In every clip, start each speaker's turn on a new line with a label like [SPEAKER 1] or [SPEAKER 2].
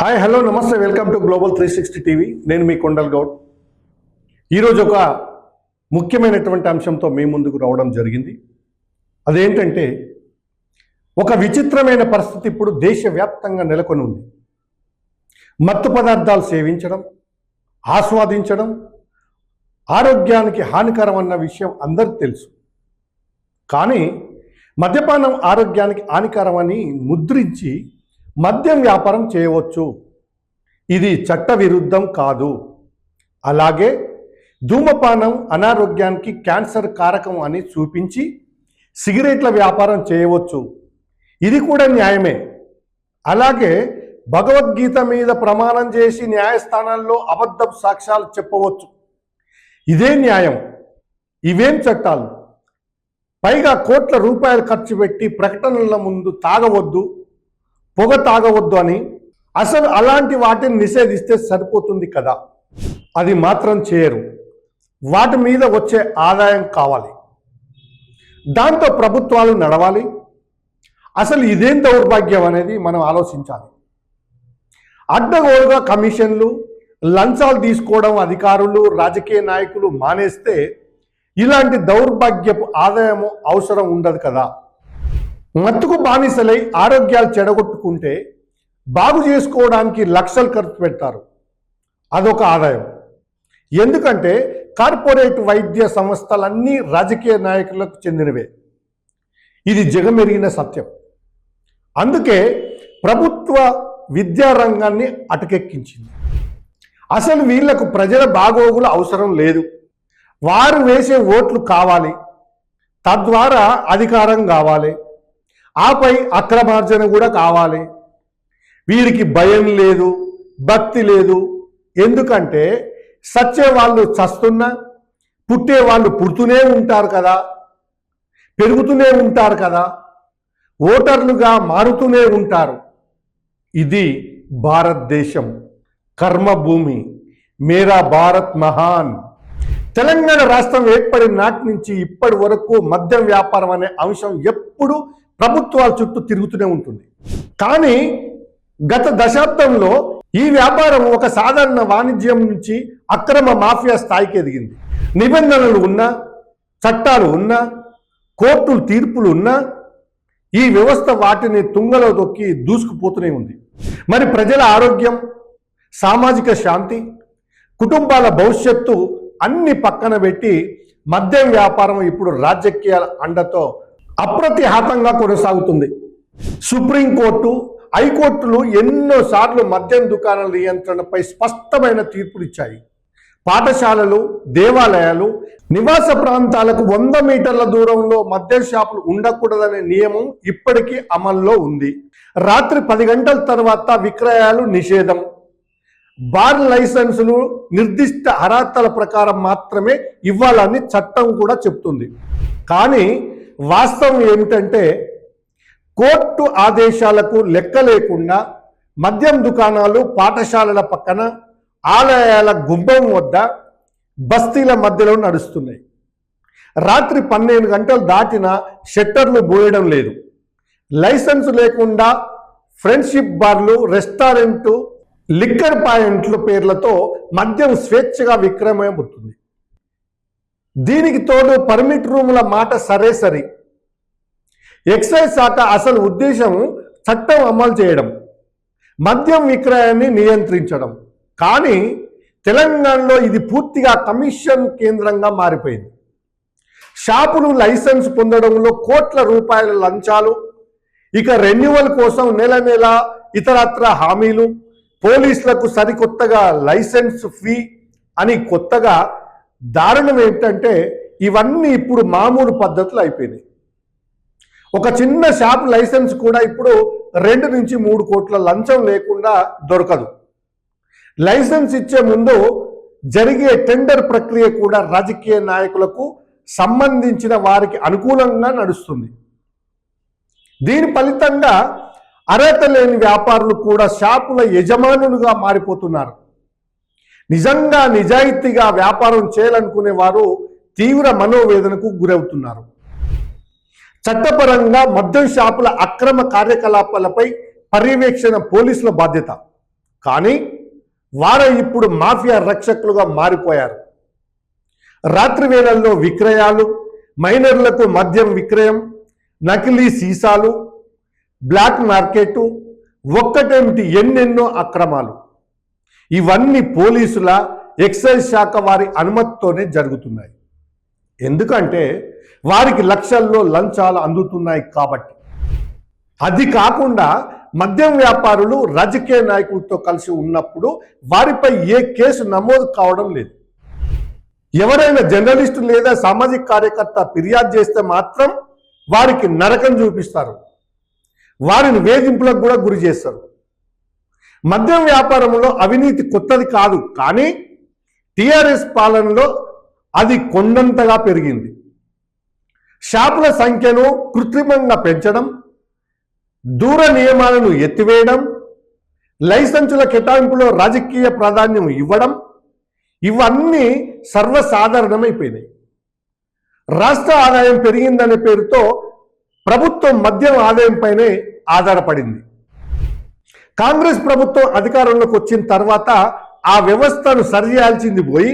[SPEAKER 1] Hi hello నమస్తే welcome to global three sixty TV. నేను మీ కొండల్ గౌడ్. ఈరోజు ఒక ముఖ్యమైనటువంటి అంశంతో మీ ముందుకు రావడం జరిగింది. అదేంటంటే ఒక విచిత్రమైన పరిస్థితి ఇప్పుడు దేశవ్యాప్తంగా నెలకొని ఉంది. మత్తు పదార్థాలు సేవించడం ఆస్వాదించడం ఆరోగ్యానికి హానికరం అన్న విషయం అందరికీ తెలుసు. కానీ మద్యపానం ఆరోగ్యానికి హానికరం అని ముద్రించి మద్యం వ్యాపారం చేయవచ్చు. ఇది చట్ట విరుద్ధం కాదు. అలాగే ధూమపానం అనారోగ్యానికి క్యాన్సర్ కారకం అని చూపించి సిగరెట్ల వ్యాపారం చేయవచ్చు. ఇది కూడా న్యాయమే. అలాగే భగవద్గీత మీద ప్రమాణం చేసి న్యాయస్థానాల్లో అబద్ధపు సాక్ష్యాలు చెప్పవచ్చు. ఇదే న్యాయం. ఇవేం చట్టాలు? పైగా కోట్ల రూపాయలు ఖర్చు పెట్టి ప్రకటనల ముందు తాగవద్దు. పొగ తాగవద్దు అని అసలు అలాంటి వాటిని నిషేధిస్తే సరిపోతుంది కదా? అది మాత్రం చేయరు. వాటి మీద వచ్చే ఆదాయం కావాలి. దాంతో ప్రభుత్వాలు నడవాలి. అసలు ఇదేం దౌర్భాగ్యం అనేది మనం ఆలోచించాలి. అడ్డగోలుగా కమిషన్లు లంచాలు తీసుకోవడం అధికారులు రాజకీయ నాయకులు మానేస్తే ఇలాంటి దౌర్భాగ్యపు ఆదాయము అవసరం ఉండదు కదా? మత్తుకు బానిసలై ఆరోగ్యాలు చెడగొట్టుకుంటే బాగు చేసుకోవడానికి లక్షలు ఖర్చు పెడతారు. అదొక ఆదాయం. ఎందుకంటే కార్పొరేట్ వైద్య సంస్థలన్నీ రాజకీయ నాయకులకు చెందినవే. ఇది జగమెరిగిన సత్యం. అందుకే ప్రభుత్వ విద్యారంగాన్ని అటకెక్కించింది. అసలు వీళ్ళకు ప్రజల బాగోగులు అవసరం లేదు. వారు వేసే ఓట్లు కావాలి. తద్వారా అధికారం కావాలి. ఆపై అక్రమార్జన కూడా కావాలి. వీరికి భయం లేదు భక్తి లేదు. ఎందుకంటే సచ్చే వాళ్ళు చస్తున్నా పుట్టే వాళ్ళు పుడుతూనే ఉంటారు కదా పెరుగుతూనే ఉంటారు కదా ఓటర్లుగా మారుతూనే ఉంటారు. ఇది భారతదేశం. కర్మభూమి. మేరా భారత్ మహాన్. తెలంగాణ రాష్ట్రం ఏర్పడిన నాటి నుంచి ఇప్పటి వరకు మద్యం వ్యాపారం అనే అంశం ఎప్పుడు ప్రభుత్వాల చుట్టూ తిరుగుతూనే ఉంటుంది. కానీ గత దశాబ్దంలో ఈ వ్యాపారం ఒక సాధారణ వాణిజ్యం నుంచి అక్రమ మాఫియా స్థాయికి ఎదిగింది. నిబంధనలు ఉన్నా చట్టాలు ఉన్నా కోర్టులు తీర్పులు ఉన్నా ఈ వ్యవస్థ వాటిని తుంగలో దొక్కి దూసుకుపోతూనే ఉంది. మరి ప్రజల ఆరోగ్యం సామాజిక శాంతి కుటుంబాల భవిష్యత్తు అన్ని పక్కన పెట్టి మద్యం వ్యాపారం ఇప్పుడు రాజకీయాల అండతో అప్రతిహతంగా కొనసాగుతుంది. సుప్రీంకోర్టు హైకోర్టులు ఎన్నోసార్లు మద్యం దుకాణాల నియంత్రణపై స్పష్టమైన తీర్పునిచ్చాయి. పాఠశాలలు దేవాలయాలు నివాస ప్రాంతాలకు వంద మీటర్ల దూరంలో మద్యం షాపులు ఉండకూడదనే నియమం ఇప్పటికీ అమల్లో ఉంది. రాత్రి పది గంటల తర్వాత విక్రయాలు నిషేధం. బార్ లైసెన్సులు నిర్దిష్ట అర్హతల ప్రకారం మాత్రమే ఇవ్వాలని చట్టం కూడా చెప్తుంది. కానీ వాస్తవం ఏమిటంటే కోర్టు ఆదేశాలకు లెక్క లేకుండా మద్యం దుకాణాలు పాఠశాలల పక్కన ఆలయాల గుమ్మం వద్ద బస్తీల మధ్యలో నడుస్తున్నాయి. రాత్రి పన్నెండు గంటలు దాటిన షట్టర్లు బోయడం లేదు. లైసెన్స్ లేకుండా ఫ్రెండ్షిప్ బార్లు రెస్టారెంట్ లిక్కర్ పాయింట్ల పేర్లతో మద్యం స్వేచ్ఛగా విక్రయమవుతుంది దీనికి తోడు పర్మిట్ రూముల మాట సరే సరి. ఎక్సైజ్ శాఖ అసలు ఉద్దేశం చట్టం అమలు చేయడం మద్యం విక్రయాన్ని నియంత్రించడం. కానీ తెలంగాణలో ఇది పూర్తిగా కమిషన్ కేంద్రంగా మారిపోయింది. షాపులు లైసెన్స్ పొందడంలో కోట్ల రూపాయల లంచాలు ఇక రెన్యువల్ కోసం నెల నెల ఇతరత్ర హామీలు పోలీసులకు సరికొత్తగా లైసెన్స్ ఫీ అని కొత్తగా దారుణం ఏంటంటే ఇవన్నీ ఇప్పుడు మామూలు పద్ధతులు అయిపోయినాయి. ఒక చిన్న షాప్ లైసెన్స్ కూడా ఇప్పుడు రెండు నుంచి మూడు కోట్ల లంచం లేకుండా దొరకదు. లైసెన్స్ ఇచ్చే ముందు జరిగే టెండర్ ప్రక్రియ కూడా రాజకీయ నాయకులకు సంబంధించిన వారికి అనుకూలంగా నడుస్తుంది. దీని ఫలితంగా అర్హత లేని వ్యాపారులు కూడా షాపుల యజమానులుగా మారిపోతున్నారు. నిజంగా నిజాయితీగా వ్యాపారం చేయాలనుకునే వారు తీవ్ర మనోవేదనకు గురవుతున్నారు. చట్టపరంగా మద్యం షాపుల అక్రమ కార్యకలాపాలపై పర్యవేక్షణ పోలీసుల బాధ్యత. కానీ వారు ఇప్పుడు మాఫియా రక్షకులుగా మారిపోయారు. రాత్రి వేళల్లో విక్రయాలు మైనర్లకు మద్యం విక్రయం నకిలీ సీసాలు బ్లాక్ మార్కెట్ ఒక్కటేమిటి ఎన్నెన్నో అక్రమాలు. ఇవన్నీ పోలీసుల ఎక్సైజ్ శాఖ వారి అనుమతితోనే జరుగుతున్నాయి. ఎందుకంటే వారికి లక్షల్లో లంచాలు అందుతున్నాయి కాబట్టి. అది కాకుండా మద్యం వ్యాపారులు రాజకీయ నాయకులతో కలిసి ఉన్నప్పుడు వారిపై ఏ కేసు నమోదు కావడం లేదు. ఎవరైనా జర్నలిస్టు లేదా సామాజిక కార్యకర్త ఫిర్యాదు చేస్తే మాత్రం వారికి నరకం చూపిస్తారు. వారిని వేధింపులకు కూడా గురి చేస్తారు. మద్యం వ్యాపారంలో అవినీతి కొత్తది కాదు కానీ టిఆర్ఎస్ పాలనలో అది కొండంతగా పెరిగింది. షాపుల సంఖ్యను కృత్రిమంగా పెంచడం దూర నియమాలను ఎత్తివేయడం లైసెన్సుల కేటాయింపులో రాజకీయ ప్రాధాన్యం ఇవ్వడం ఇవన్నీ సర్వసాధారణమైపోయినాయి. రాష్ట్ర ఆదాయం పెరిగిందనే పేరుతో ప్రభుత్వం మద్యం ఆదాయంపైనే ఆధారపడింది. కాంగ్రెస్ ప్రభుత్వం అధికారంలోకి వచ్చిన తర్వాత ఆ వ్యవస్థను సరిచేయాల్సింది పోయి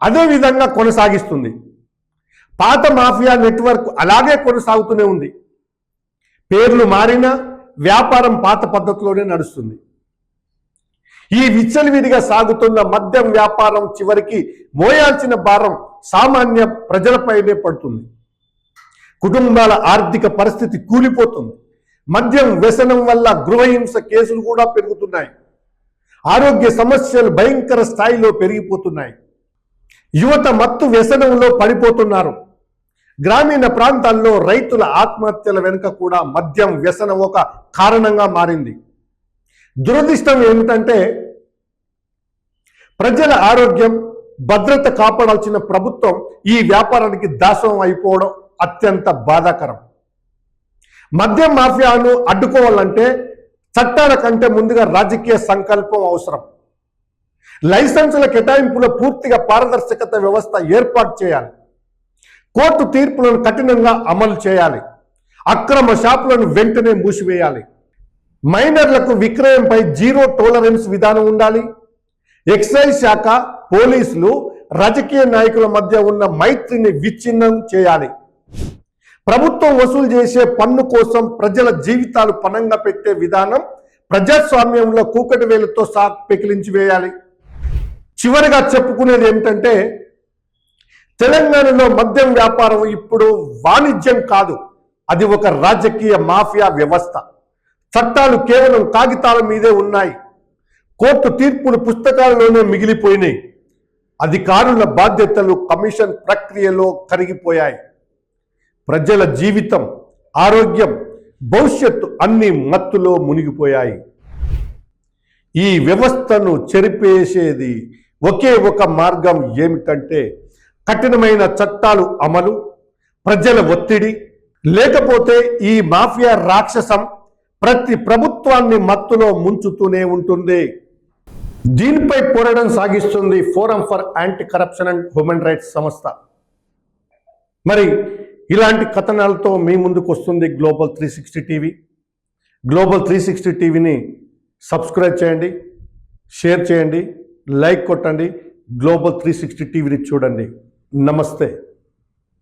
[SPEAKER 1] అదే విధంగా కొనసాగిస్తుంది. పాత మాఫియా నెట్వర్క్ అలాగే కొనసాగుతూనే ఉంది. పేర్లు మారినా వ్యాపారం పాత పద్ధతిలోనే నడుస్తుంది. ఈ విచ్చలవిడిగా సాగుతున్న మద్యం వ్యాపారం చివరికి మోయాల్సిన భారం సామాన్య ప్రజలపైనే పడుతుంది. కుటుంబాల ఆర్థిక పరిస్థితి కూలిపోతుంది. మద్యం వ్యసనం వల్ల గృహహింస కేసులు కూడా పెరుగుతున్నాయి. ఆరోగ్య సమస్యలు భయంకర స్థాయిలో పెరిగిపోతున్నాయి. యువత మత్తు వ్యసనంలో పడిపోతున్నారు. గ్రామీణ ప్రాంతాల్లో రైతుల ఆత్మహత్యల వెనుక కూడా మద్యం వ్యసనం ఒక కారణంగా మారింది. దురదృష్టం ఏమిటంటే ప్రజల ఆరోగ్యం భద్రత కాపాడాల్సిన ప్రభుత్వం ఈ వ్యాపారానికి దాసం అయిపోవడం అత్యంత బాధాకరం. మద్యం మాఫియాను అడ్డుకోవాలంటే చట్టాల కంటే ముందుగా రాజకీయ సంకల్పం అవసరం. లైసెన్సుల కేటాయింపులో పూర్తిగా పారదర్శకత వ్యవస్థ ఏర్పాటు చేయాలి. కోర్టు తీర్పులను కఠినంగా అమలు చేయాలి. అక్రమ షాపులను వెంటనే మూసివేయాలి. మైనర్లకు విక్రయంపై జీరో టోలరెన్స్ విధానం ఉండాలి. ఎక్సైజ్ శాఖ పోలీసులు రాజకీయ నాయకుల మధ్య ఉన్న మైత్రిని విచ్ఛిన్నం చేయాలి. ప్రభుత్వం వసూలు చేసే పన్ను కోసం ప్రజల జీవితాలు పణంగా పెట్టే విధానం ప్రజాస్వామ్యంలో కూకటి వేలతో సా పెకిలించి వేయాలి. చివరిగా చెప్పుకునేది ఏమిటంటే తెలంగాణలో మద్యం వ్యాపారం ఇప్పుడు వాణిజ్యం కాదు అది ఒక రాజకీయ మాఫియా వ్యవస్థ. చట్టాలు కేవలం కాగితాల మీదే ఉన్నాయి. కోర్టు తీర్పులు పుస్తకాల్లోనే మిగిలిపోయినాయి. అధికారుల బాధ్యతలు కమిషన్ ప్రక్రియలో కరిగిపోయాయి. ప్రజల జీవితం ఆరోగ్యం భవిష్యత్తు అన్ని మత్తులో మునిగిపోయాయి. ఈ వ్యవస్థను చెరిపేసేది ఒకే ఒక మార్గం ఏమిటంటే కఠినమైన చట్టాలు అమలు ప్రజల ఒత్తిడి. లేకపోతే ఈ మాఫియా రాక్షసం ప్రతి ప్రభుత్వాన్ని మత్తులో ముంచుతూనే ఉంటుంది. దీనిపై పోరాటం సాగిస్తుంది forum for anti corruption and human rights సంస్థ. మరి ఇలాంటి కథనాలతో మీ ముందుకు వస్తుంది global three sixty TV global three sixty టీవీని సబ్స్క్రైబ్ చేయండి షేర్ చేయండి లైక్ కొట్టండి. గ్లోబల్ త్రీ సిక్స్టీ టీవీని చూడండి. నమస్తే.